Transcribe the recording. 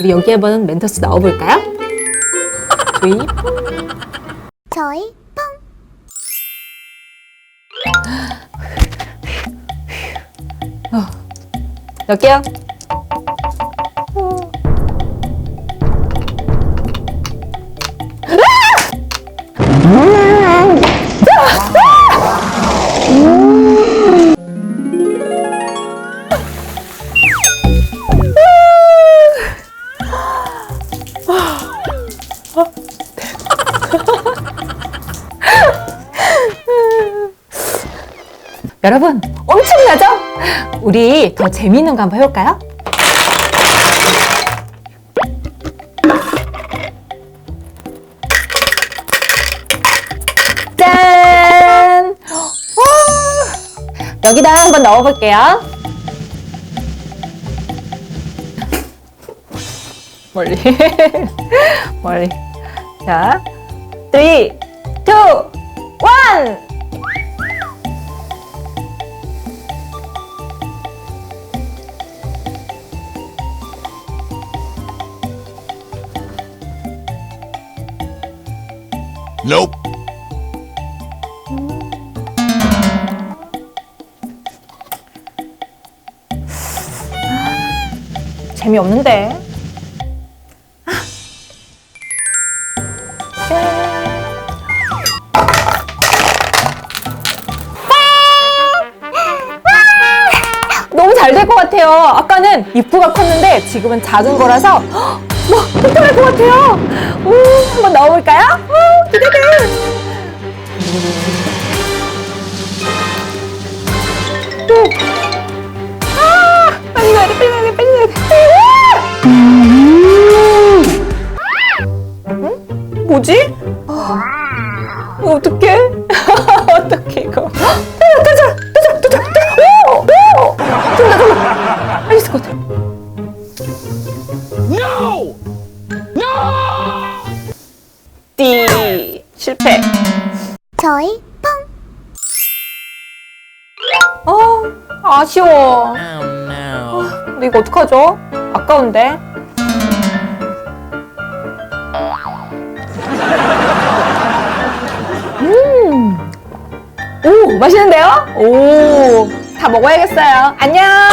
우리 여기 한번 멘토스 나와볼까요? 저희 뽕. 저희 뽕. 어. 여기요. 여러분 엄청나죠? 우리 더 재미있는 거 한번 해볼까요? 여기다 한번 넣어볼게요. 멀리. 멀리. 자, 3, 2, 1! Nope. 재미없는데. 너무 잘 될 것 같아요. 아까는 입구가 컸는데 지금은 작은 거라서 와 튼튼할 것 같아요. 오, 한번 넣어볼까요? 오, 기대돼. 뭐지? 어, 어떡해? 어떡해, 이거. 어, 가자, 가자, 가자. 오, 오! 들어가, 들어가. 빨리 있을 것 같아. No! 띠. 실패. 저희 어, 아쉬워. Oh no. 근데 이거 어떡하죠? 아까운데. 맛있는데요? 오, 다 먹어야겠어요. 안녕!